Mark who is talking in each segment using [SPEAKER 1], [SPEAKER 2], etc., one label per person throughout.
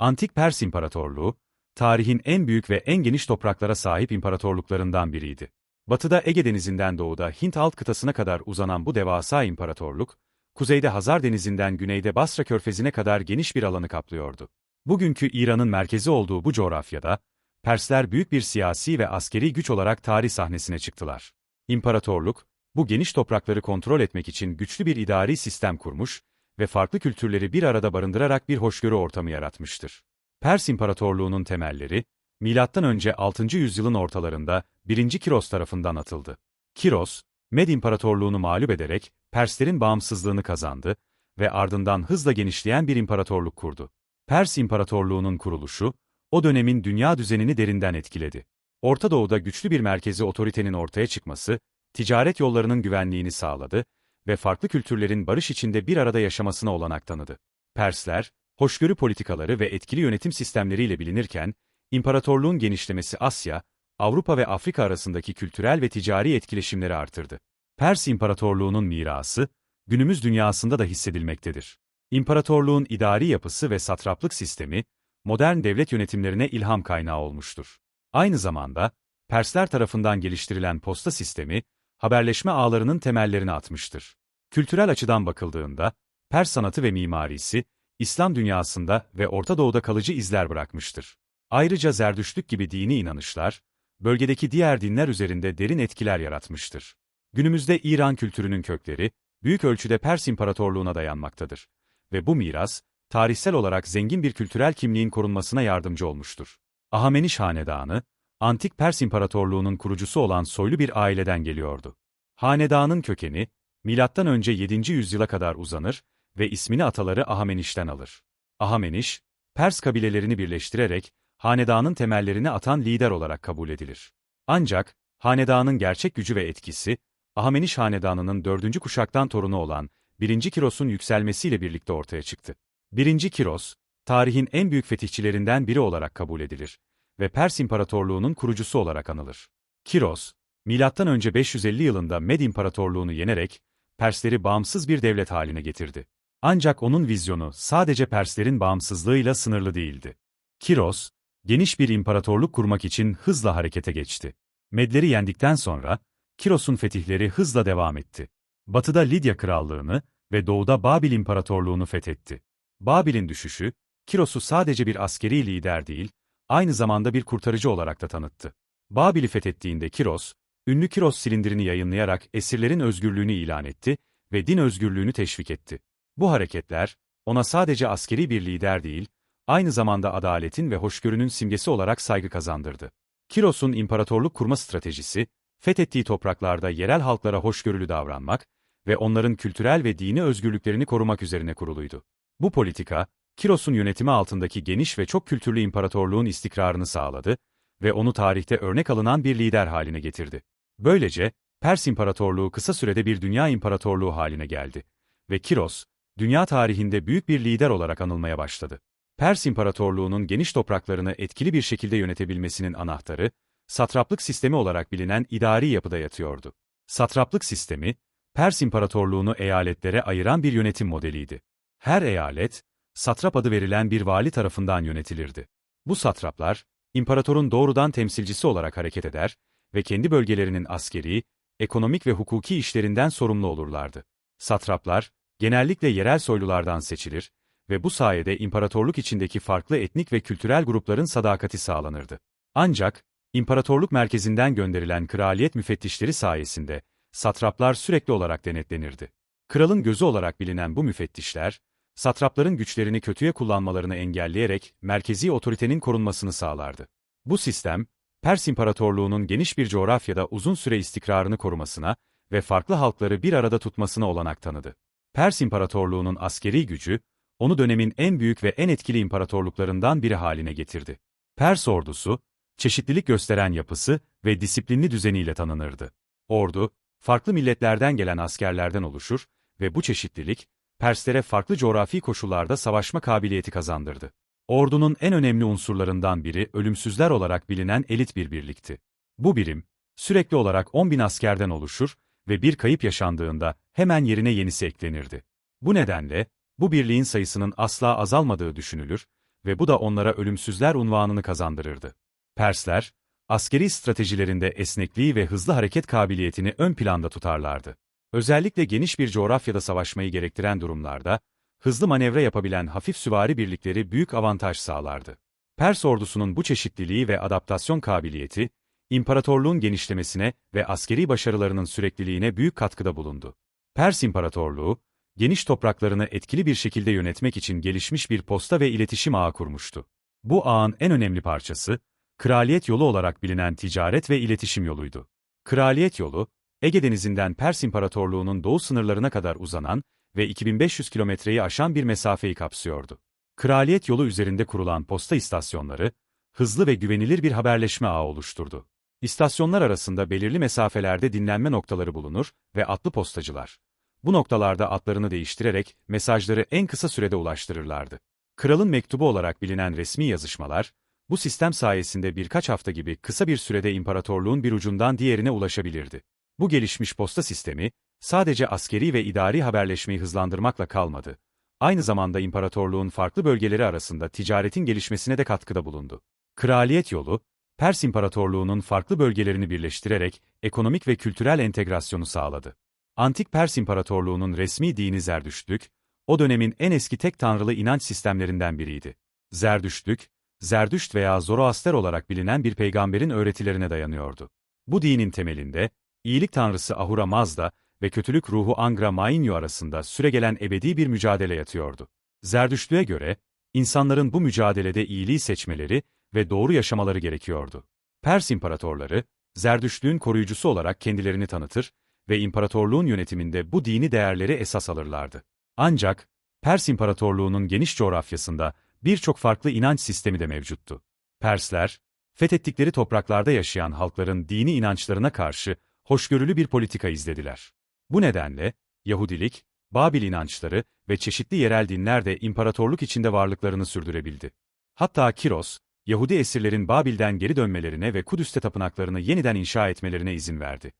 [SPEAKER 1] Antik Pers İmparatorluğu, tarihin en büyük ve en geniş topraklara sahip imparatorluklarından biriydi. Batıda Ege Denizi'nden doğuda Hint alt kıtasına kadar uzanan bu devasa imparatorluk, kuzeyde Hazar Denizi'nden güneyde Basra Körfezi'ne kadar geniş bir alanı kaplıyordu. Bugünkü İran'ın merkezi olduğu bu coğrafyada, Persler büyük bir siyasi ve askeri güç olarak tarih sahnesine çıktılar. İmparatorluk, bu geniş toprakları kontrol etmek için güçlü bir idari sistem kurmuş ve farklı kültürleri bir arada barındırarak bir hoşgörü ortamı yaratmıştır. Pers İmparatorluğu'nun temelleri, M.Ö. 6. yüzyılın ortalarında 1. Kiros tarafından atıldı. Kiros, Med İmparatorluğunu mağlup ederek Perslerin bağımsızlığını kazandı ve ardından hızla genişleyen bir imparatorluk kurdu. Pers İmparatorluğu'nun kuruluşu, o dönemin dünya düzenini derinden etkiledi. Orta Doğu'da güçlü bir merkezi otoritenin ortaya çıkması, ticaret yollarının güvenliğini sağladı ve farklı kültürlerin barış içinde bir arada yaşamasına olanak tanıdı. Persler, hoşgörü politikaları ve etkili yönetim sistemleriyle bilinirken, imparatorluğun genişlemesi Asya, Avrupa ve Afrika arasındaki kültürel ve ticari etkileşimleri artırdı. Pers İmparatorluğu'nun mirası, günümüz dünyasında da hissedilmektedir. İmparatorluğun idari yapısı ve satraplık sistemi, modern devlet yönetimlerine ilham kaynağı olmuştur. Aynı zamanda, Persler tarafından geliştirilen posta sistemi, haberleşme ağlarının temellerini atmıştır. Kültürel açıdan bakıldığında, Pers sanatı ve mimarisi, İslam dünyasında ve Orta Doğu'da kalıcı izler bırakmıştır. Ayrıca Zerdüştlük gibi dini inanışlar, bölgedeki diğer dinler üzerinde derin etkiler yaratmıştır. Günümüzde İran kültürünün kökleri, büyük ölçüde Pers İmparatorluğu'na dayanmaktadır. Ve bu miras, tarihsel olarak zengin bir kültürel kimliğin korunmasına yardımcı olmuştur. Ahameniş Hanedanı, Antik Pers İmparatorluğu'nun kurucusu olan soylu bir aileden geliyordu. Hanedanın kökeni, M.Ö. 7. yüzyıla kadar uzanır ve ismini ataları Ahameniş'ten alır. Ahameniş, Pers kabilelerini birleştirerek, hanedanın temellerini atan lider olarak kabul edilir. Ancak, hanedanın gerçek gücü ve etkisi, Ahameniş hanedanının dördüncü kuşaktan torunu olan 1. Kiros'un yükselmesiyle birlikte ortaya çıktı. 1. Kiros, tarihin en büyük fetihçilerinden biri olarak kabul edilir ve Pers İmparatorluğu'nun kurucusu olarak anılır. Kiros, M.Ö. 550 yılında Med İmparatorluğunu yenerek, Persleri bağımsız bir devlet haline getirdi. Ancak onun vizyonu sadece Perslerin bağımsızlığıyla sınırlı değildi. Kiros, geniş bir imparatorluk kurmak için hızla harekete geçti. Medleri yendikten sonra, Kiros'un fetihleri hızla devam etti. Batıda Lidya Krallığını ve doğuda Babil İmparatorluğunu fethetti. Babil'in düşüşü, Kiros'u sadece bir askeri lider değil, aynı zamanda bir kurtarıcı olarak da tanıttı. Babil'i fethettiğinde Kiros, ünlü Kiros silindirini yayınlayarak esirlerin özgürlüğünü ilan etti ve din özgürlüğünü teşvik etti. Bu hareketler, ona sadece askeri bir lider değil, aynı zamanda adaletin ve hoşgörünün simgesi olarak saygı kazandırdı. Kiros'un imparatorluk kurma stratejisi, fethettiği topraklarda yerel halklara hoşgörülü davranmak ve onların kültürel ve dini özgürlüklerini korumak üzerine kuruluydu. Bu politika, Kiros'un yönetimi altındaki geniş ve çok kültürlü imparatorluğun istikrarını sağladı ve onu tarihte örnek alınan bir lider haline getirdi. Böylece, Pers İmparatorluğu kısa sürede bir dünya imparatorluğu haline geldi ve Kiros, dünya tarihinde büyük bir lider olarak anılmaya başladı. Pers İmparatorluğu'nun geniş topraklarını etkili bir şekilde yönetebilmesinin anahtarı, satraplık sistemi olarak bilinen idari yapıda yatıyordu. Satraplık sistemi, Pers İmparatorluğu'nu eyaletlere ayıran bir yönetim modeliydi. Her eyalet, satrap adı verilen bir vali tarafından yönetilirdi. Bu satraplar, imparatorun doğrudan temsilcisi olarak hareket eder ve kendi bölgelerinin askeri, ekonomik ve hukuki işlerinden sorumlu olurlardı. Satraplar, genellikle yerel soylulardan seçilir ve bu sayede imparatorluk içindeki farklı etnik ve kültürel grupların sadakati sağlanırdı. Ancak, imparatorluk merkezinden gönderilen kraliyet müfettişleri sayesinde, satraplar sürekli olarak denetlenirdi. Kralın gözü olarak bilinen bu müfettişler, satrapların güçlerini kötüye kullanmalarını engelleyerek merkezi otoritenin korunmasını sağlardı. Bu sistem, Pers İmparatorluğu'nun geniş bir coğrafyada uzun süre istikrarını korumasına ve farklı halkları bir arada tutmasına olanak tanıdı. Pers İmparatorluğu'nun askeri gücü, onu dönemin en büyük ve en etkili imparatorluklarından biri haline getirdi. Pers ordusu, çeşitlilik gösteren yapısı ve disiplinli düzeniyle tanınırdı. Ordu, farklı milletlerden gelen askerlerden oluşur ve bu çeşitlilik, Perslere farklı coğrafi koşullarda savaşma kabiliyeti kazandırdı. Ordunun en önemli unsurlarından biri ölümsüzler olarak bilinen elit bir birlikti. Bu birim, sürekli olarak 10 bin askerden oluşur ve bir kayıp yaşandığında hemen yerine yenisi eklenirdi. Bu nedenle, bu birliğin sayısının asla azalmadığı düşünülür ve bu da onlara ölümsüzler unvanını kazandırırdı. Persler, askeri stratejilerinde esnekliği ve hızlı hareket kabiliyetini ön planda tutarlardı. Özellikle geniş bir coğrafyada savaşmayı gerektiren durumlarda, hızlı manevra yapabilen hafif süvari birlikleri büyük avantaj sağlardı. Pers ordusunun bu çeşitliliği ve adaptasyon kabiliyeti, imparatorluğun genişlemesine ve askeri başarılarının sürekliliğine büyük katkıda bulundu. Pers İmparatorluğu, geniş topraklarını etkili bir şekilde yönetmek için gelişmiş bir posta ve iletişim ağı kurmuştu. Bu ağın en önemli parçası, kraliyet yolu olarak bilinen ticaret ve iletişim yoluydu. Kraliyet yolu, Ege Denizi'nden Pers İmparatorluğu'nun doğu sınırlarına kadar uzanan ve 2500 kilometreyi aşan bir mesafeyi kapsıyordu. Kraliyet yolu üzerinde kurulan posta istasyonları, hızlı ve güvenilir bir haberleşme ağı oluşturdu. İstasyonlar arasında belirli mesafelerde dinlenme noktaları bulunur ve atlı postacılar. Bu noktalarda atlarını değiştirerek mesajları en kısa sürede ulaştırırlardı. Kralın mektubu olarak bilinen resmi yazışmalar, bu sistem sayesinde birkaç hafta gibi kısa bir sürede imparatorluğun bir ucundan diğerine ulaşabilirdi. Bu gelişmiş posta sistemi, sadece askeri ve idari haberleşmeyi hızlandırmakla kalmadı. Aynı zamanda imparatorluğun farklı bölgeleri arasında ticaretin gelişmesine de katkıda bulundu. Kraliyet yolu, Pers İmparatorluğu'nun farklı bölgelerini birleştirerek ekonomik ve kültürel entegrasyonu sağladı. Antik Pers İmparatorluğu'nun resmi dini Zerdüştlük, o dönemin en eski tek tanrılı inanç sistemlerinden biriydi. Zerdüştlük, Zerdüşt veya Zoroaster olarak bilinen bir peygamberin öğretilerine dayanıyordu. Bu dinin temelinde, iyilik tanrısı Ahura Mazda ve kötülük ruhu Angra Mainyu arasında süregelen ebedi bir mücadele yatıyordu. Zerdüştlüğe göre, insanların bu mücadelede iyiliği seçmeleri ve doğru yaşamaları gerekiyordu. Pers imparatorları, Zerdüştlüğün koruyucusu olarak kendilerini tanıtır ve imparatorluğun yönetiminde bu dini değerleri esas alırlardı. Ancak, Pers İmparatorluğu'nun geniş coğrafyasında birçok farklı inanç sistemi de mevcuttu. Persler, fethettikleri topraklarda yaşayan halkların dini inançlarına karşı hoşgörülü bir politika izlediler. Bu nedenle, Yahudilik, Babil inançları ve çeşitli yerel dinler de imparatorluk içinde varlıklarını sürdürebildi. Hatta Kiros, Yahudi esirlerin Babil'den geri dönmelerine ve Kudüs'te tapınaklarını yeniden inşa etmelerine izin verdi.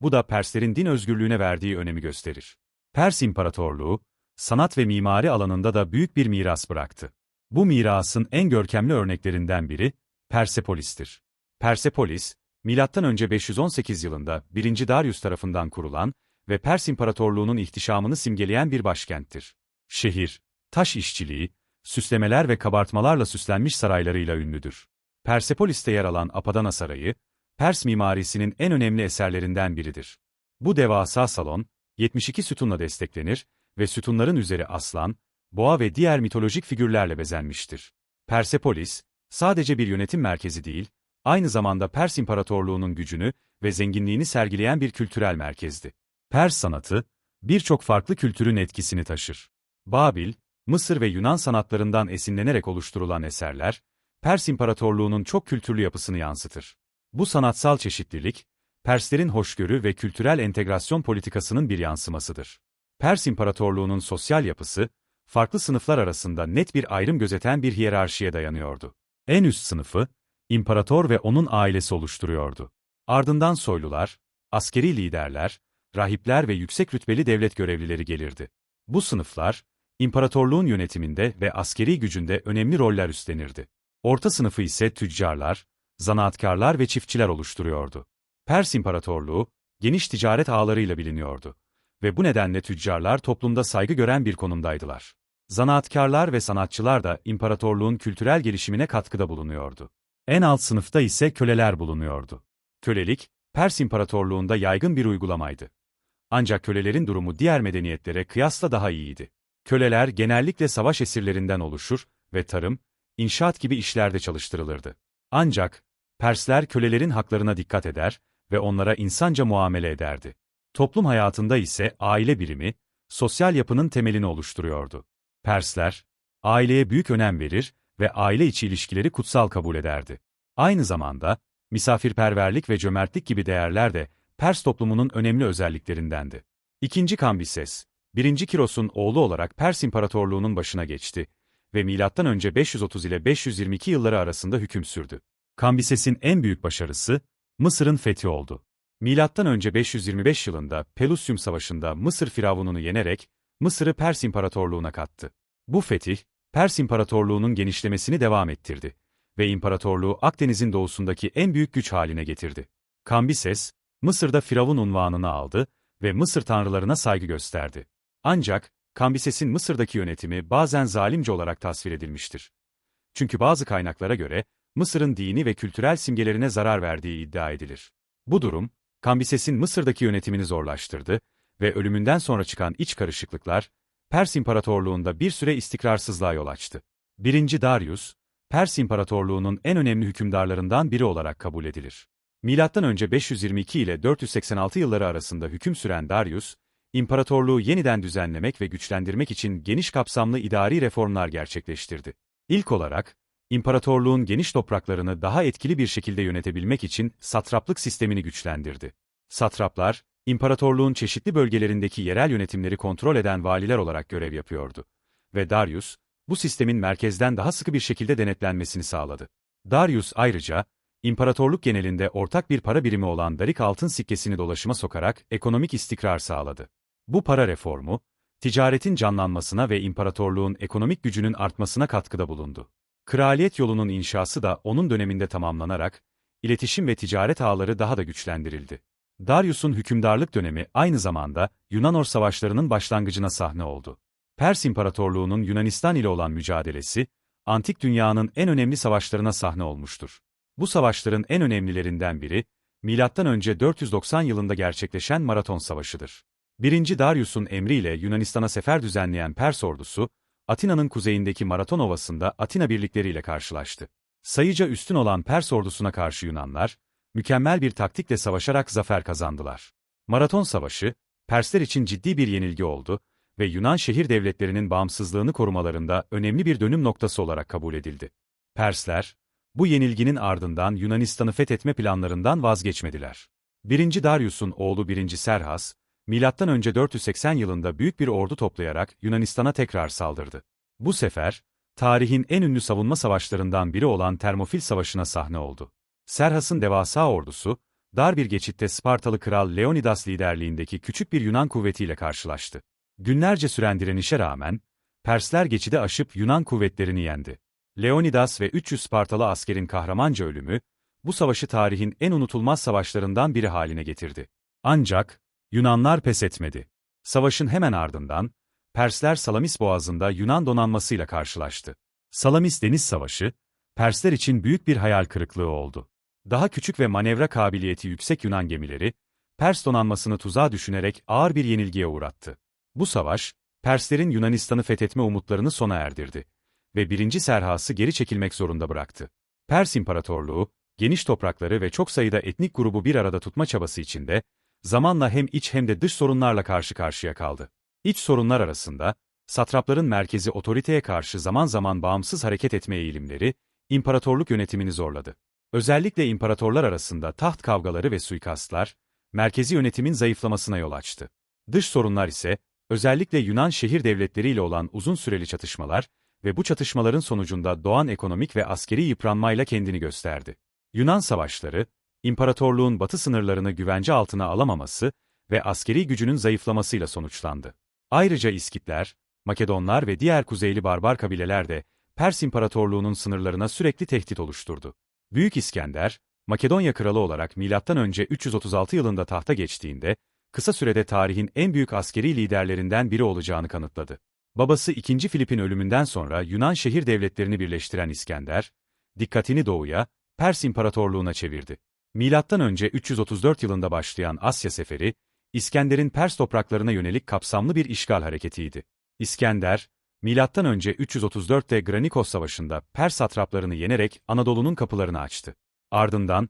[SPEAKER 1] Bu da Perslerin din özgürlüğüne verdiği önemi gösterir. Pers İmparatorluğu, sanat ve mimari alanında da büyük bir miras bıraktı. Bu mirasın en görkemli örneklerinden biri, Persepolis'tir. Persepolis, M.Ö. 518 yılında 1. Darius tarafından kurulan ve Pers İmparatorluğu'nun ihtişamını simgeleyen bir başkenttir. Şehir, taş işçiliği, süslemeler ve kabartmalarla süslenmiş saraylarıyla ünlüdür. Persepolis'te yer alan Apadana Sarayı, Pers mimarisinin en önemli eserlerinden biridir. Bu devasa salon, 72 sütunla desteklenir ve sütunların üzeri aslan, boğa ve diğer mitolojik figürlerle bezenmiştir. Persepolis, sadece bir yönetim merkezi değil, aynı zamanda Pers İmparatorluğu'nun gücünü ve zenginliğini sergileyen bir kültürel merkezdi. Pers sanatı, birçok farklı kültürün etkisini taşır. Babil, Mısır ve Yunan sanatlarından esinlenerek oluşturulan eserler, Pers İmparatorluğu'nun çok kültürlü yapısını yansıtır. Bu sanatsal çeşitlilik, Perslerin hoşgörü ve kültürel entegrasyon politikasının bir yansımasıdır. Pers İmparatorluğu'nun sosyal yapısı, farklı sınıflar arasında net bir ayrım gözeten bir hiyerarşiye dayanıyordu. En üst sınıfı, imparator ve onun ailesi oluşturuyordu. Ardından soylular, askeri liderler, rahipler ve yüksek rütbeli devlet görevlileri gelirdi. Bu sınıflar, imparatorluğun yönetiminde ve askeri gücünde önemli roller üstlenirdi. Orta sınıfı ise tüccarlar, zanaatkarlar ve çiftçiler oluşturuyordu. Pers İmparatorluğu, geniş ticaret ağlarıyla biliniyordu. Ve bu nedenle tüccarlar toplumda saygı gören bir konumdaydılar. Zanaatkarlar ve sanatçılar da imparatorluğun kültürel gelişimine katkıda bulunuyordu. En alt sınıfta ise köleler bulunuyordu. Kölelik, Pers İmparatorluğunda yaygın bir uygulamaydı. Ancak kölelerin durumu diğer medeniyetlere kıyasla daha iyiydi. Köleler genellikle savaş esirlerinden oluşur ve tarım, inşaat gibi işlerde çalıştırılırdı. Ancak, Persler kölelerin haklarına dikkat eder ve onlara insanca muamele ederdi. Toplum hayatında ise aile birimi, sosyal yapının temelini oluşturuyordu. Persler, aileye büyük önem verir ve aile içi ilişkileri kutsal kabul ederdi. Aynı zamanda, misafirperverlik ve cömertlik gibi değerler de Pers toplumunun önemli özelliklerindendi. İkinci Kambises, 1. Kiros'un oğlu olarak Pers İmparatorluğu'nun başına geçti ve M.Ö. 530 ile 522 yılları arasında hüküm sürdü. Kambises'in en büyük başarısı, Mısır'ın fethi oldu. M.Ö. 525 yılında Pelusium Savaşı'nda Mısır firavununu yenerek, Mısır'ı Pers İmparatorluğu'na kattı. Bu fetih, Pers İmparatorluğu'nun genişlemesini devam ettirdi ve imparatorluğu Akdeniz'in doğusundaki en büyük güç haline getirdi. Kambises, Mısır'da Firavun unvanını aldı ve Mısır tanrılarına saygı gösterdi. Ancak, Kambises'in Mısır'daki yönetimi bazen zalimce olarak tasvir edilmiştir. Çünkü bazı kaynaklara göre, Mısır'ın dini ve kültürel simgelerine zarar verdiği iddia edilir. Bu durum, Kambises'in Mısır'daki yönetimini zorlaştırdı ve ölümünden sonra çıkan iç karışıklıklar, Pers İmparatorluğu'nda bir süre istikrarsızlığa yol açtı. 1. Darius, Pers İmparatorluğu'nun en önemli hükümdarlarından biri olarak kabul edilir. Önce 522 ile 486 yılları arasında hüküm süren Darius, imparatorluğu yeniden düzenlemek ve güçlendirmek için geniş kapsamlı idari reformlar gerçekleştirdi. İlk olarak, imparatorluğun geniş topraklarını daha etkili bir şekilde yönetebilmek için satraplık sistemini güçlendirdi. Satraplar, imparatorluğun çeşitli bölgelerindeki yerel yönetimleri kontrol eden valiler olarak görev yapıyordu. Ve Darius, bu sistemin merkezden daha sıkı bir şekilde denetlenmesini sağladı. Darius ayrıca, imparatorluk genelinde ortak bir para birimi olan Darik altın sikkesini dolaşıma sokarak ekonomik istikrar sağladı. Bu para reformu, ticaretin canlanmasına ve imparatorluğun ekonomik gücünün artmasına katkıda bulundu. Kraliyet yolunun inşası da onun döneminde tamamlanarak, iletişim ve ticaret ağları daha da güçlendirildi. Darius'un hükümdarlık dönemi aynı zamanda Yunan-Or savaşlarının başlangıcına sahne oldu. Pers İmparatorluğu'nun Yunanistan ile olan mücadelesi, antik dünyanın en önemli savaşlarına sahne olmuştur. Bu savaşların en önemlilerinden biri, M.Ö. 490 yılında gerçekleşen Maraton Savaşı'dır. 1. Darius'un emriyle Yunanistan'a sefer düzenleyen Pers ordusu, Atina'nın kuzeyindeki Maraton Ovası'nda Atina birlikleriyle karşılaştı. Sayıca üstün olan Pers ordusuna karşı Yunanlar, mükemmel bir taktikle savaşarak zafer kazandılar. Maraton Savaşı, Persler için ciddi bir yenilgi oldu ve Yunan şehir devletlerinin bağımsızlığını korumalarında önemli bir dönüm noktası olarak kabul edildi. Persler, bu yenilginin ardından Yunanistan'ı fethetme planlarından vazgeçmediler. 1. Darius'un oğlu 1. Serhas, M.Ö. 480 yılında büyük bir ordu toplayarak Yunanistan'a tekrar saldırdı. Bu sefer, tarihin en ünlü savunma savaşlarından biri olan Termofil Savaşı'na sahne oldu. Serhas'ın devasa ordusu, dar bir geçitte Spartalı kral Leonidas liderliğindeki küçük bir Yunan kuvvetiyle karşılaştı. Günlerce süren direnişe rağmen, Persler geçidi aşıp Yunan kuvvetlerini yendi. Leonidas ve 300 Spartalı askerin kahramanca ölümü, bu savaşı tarihin en unutulmaz savaşlarından biri haline getirdi. Ancak, Yunanlar pes etmedi. Savaşın hemen ardından, Persler Salamis Boğazı'nda Yunan donanmasıyla karşılaştı. Salamis Deniz Savaşı, Persler için büyük bir hayal kırıklığı oldu. Daha küçük ve manevra kabiliyeti yüksek Yunan gemileri, Pers donanmasını tuzağa düşünerek ağır bir yenilgiye uğrattı. Bu savaş, Perslerin Yunanistan'ı fethetme umutlarını sona erdirdi ve birinci Serhas'ı geri çekilmek zorunda bıraktı. Pers İmparatorluğu, geniş toprakları ve çok sayıda etnik grubu bir arada tutma çabası içinde, zamanla hem iç hem de dış sorunlarla karşı karşıya kaldı. İç sorunlar arasında, satrapların merkezi otoriteye karşı zaman zaman bağımsız hareket etme eğilimleri, imparatorluk yönetimini zorladı. Özellikle imparatorlar arasında taht kavgaları ve suikastlar, merkezi yönetimin zayıflamasına yol açtı. Dış sorunlar ise, özellikle Yunan şehir devletleriyle olan uzun süreli çatışmalar ve bu çatışmaların sonucunda doğan ekonomik ve askeri yıpranmayla kendini gösterdi. Yunan savaşları, imparatorluğun batı sınırlarını güvence altına alamaması ve askeri gücünün zayıflamasıyla sonuçlandı. Ayrıca İskitler, Makedonlar ve diğer kuzeyli barbar kabileler de Pers İmparatorluğu'nun sınırlarına sürekli tehdit oluşturdu. Büyük İskender, Makedonya kralı olarak M.Ö. 336 yılında tahta geçtiğinde, kısa sürede tarihin en büyük askeri liderlerinden biri olacağını kanıtladı. Babası 2. Filip'in ölümünden sonra Yunan şehir devletlerini birleştiren İskender, dikkatini doğuya, Pers İmparatorluğu'na çevirdi. Milattan önce 334 yılında başlayan Asya seferi, İskender'in Pers topraklarına yönelik kapsamlı bir işgal hareketiydi. İskender, önce 334'te Granikos Savaşı'nda Pers satraplarını yenerek Anadolu'nun kapılarını açtı. Ardından,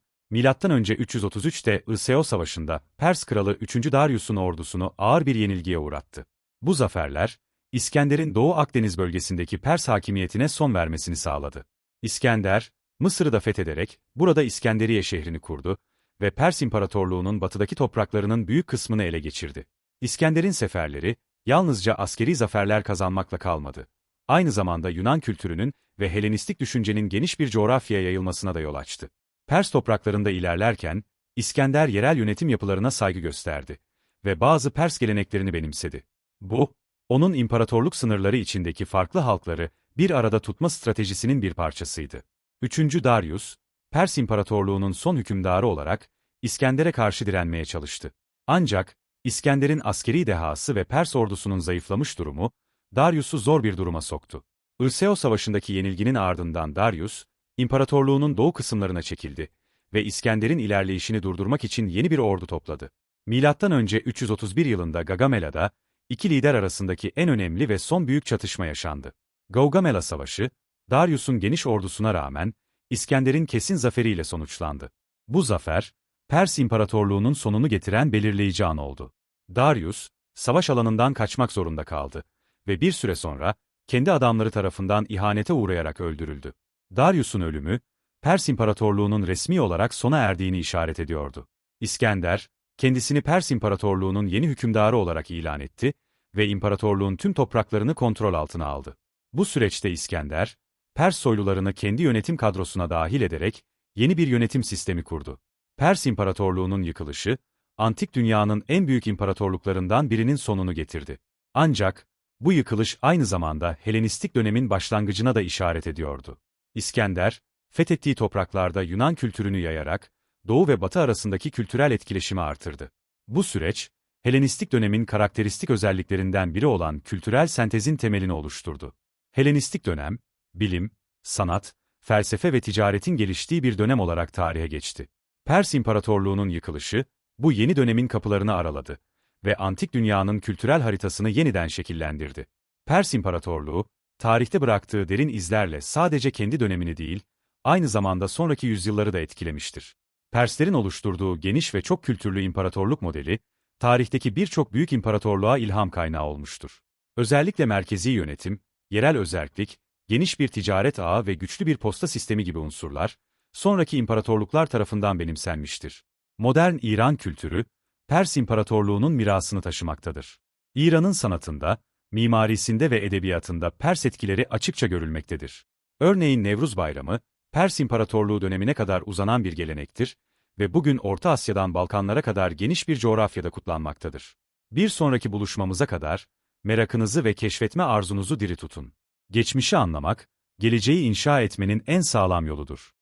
[SPEAKER 1] önce 333'te Iseo Savaşı'nda Pers kralı 3. Darius'un ordusunu ağır bir yenilgiye uğrattı. Bu zaferler, İskender'in Doğu Akdeniz bölgesindeki Pers hakimiyetine son vermesini sağladı. İskender, Mısır'ı da fethederek, burada İskenderiye şehrini kurdu ve Pers İmparatorluğu'nun batıdaki topraklarının büyük kısmını ele geçirdi. İskender'in seferleri, yalnızca askeri zaferler kazanmakla kalmadı. Aynı zamanda Yunan kültürünün ve Helenistik düşüncenin geniş bir coğrafyaya yayılmasına da yol açtı. Pers topraklarında ilerlerken, İskender yerel yönetim yapılarına saygı gösterdi ve bazı Pers geleneklerini benimsedi. Bu, onun imparatorluk sınırları içindeki farklı halkları bir arada tutma stratejisinin bir parçasıydı. 3. Darius, Pers İmparatorluğu'nun son hükümdarı olarak İskender'e karşı direnmeye çalıştı. Ancak İskender'in askeri dehası ve Pers ordusunun zayıflamış durumu Darius'u zor bir duruma soktu. Irseo Savaşı'ndaki yenilginin ardından Darius, imparatorluğunun doğu kısımlarına çekildi ve İskender'in ilerleyişini durdurmak için yeni bir ordu topladı. Milattan önce 331 yılında Gagamela'da iki lider arasındaki en önemli ve son büyük çatışma yaşandı. Gaugamela Savaşı, Darius'un geniş ordusuna rağmen İskender'in kesin zaferiyle sonuçlandı. Bu zafer, Pers İmparatorluğu'nun sonunu getiren belirleyici an oldu. Darius, savaş alanından kaçmak zorunda kaldı ve bir süre sonra kendi adamları tarafından ihanete uğrayarak öldürüldü. Darius'un ölümü, Pers İmparatorluğu'nun resmi olarak sona erdiğini işaret ediyordu. İskender, kendisini Pers İmparatorluğu'nun yeni hükümdarı olarak ilan etti ve imparatorluğun tüm topraklarını kontrol altına aldı. Bu süreçte İskender, Pers soylularını kendi yönetim kadrosuna dahil ederek yeni bir yönetim sistemi kurdu. Pers İmparatorluğu'nun yıkılışı, antik dünyanın en büyük imparatorluklarından birinin sonunu getirdi. Ancak, bu yıkılış aynı zamanda Helenistik dönemin başlangıcına da işaret ediyordu. İskender, fethettiği topraklarda Yunan kültürünü yayarak, Doğu ve Batı arasındaki kültürel etkileşimi artırdı. Bu süreç, Helenistik dönemin karakteristik özelliklerinden biri olan kültürel sentezin temelini oluşturdu. Helenistik dönem, bilim, sanat, felsefe ve ticaretin geliştiği bir dönem olarak tarihe geçti. Pers İmparatorluğu'nun yıkılışı, bu yeni dönemin kapılarını araladı ve antik dünyanın kültürel haritasını yeniden şekillendirdi. Pers İmparatorluğu, tarihte bıraktığı derin izlerle sadece kendi dönemini değil, aynı zamanda sonraki yüzyılları da etkilemiştir. Perslerin oluşturduğu geniş ve çok kültürlü imparatorluk modeli, tarihteki birçok büyük imparatorluğa ilham kaynağı olmuştur. Özellikle merkezi yönetim, yerel özerklik, geniş bir ticaret ağı ve güçlü bir posta sistemi gibi unsurlar, sonraki imparatorluklar tarafından benimsenmiştir. Modern İran kültürü, Pers İmparatorluğu'nun mirasını taşımaktadır. İran'ın sanatında, mimarisinde ve edebiyatında Pers etkileri açıkça görülmektedir. Örneğin Nevruz Bayramı, Pers İmparatorluğu dönemine kadar uzanan bir gelenektir ve bugün Orta Asya'dan Balkanlara kadar geniş bir coğrafyada kutlanmaktadır. Bir sonraki buluşmamıza kadar, merakınızı ve keşfetme arzunuzu diri tutun. Geçmişi anlamak, geleceği inşa etmenin en sağlam yoludur.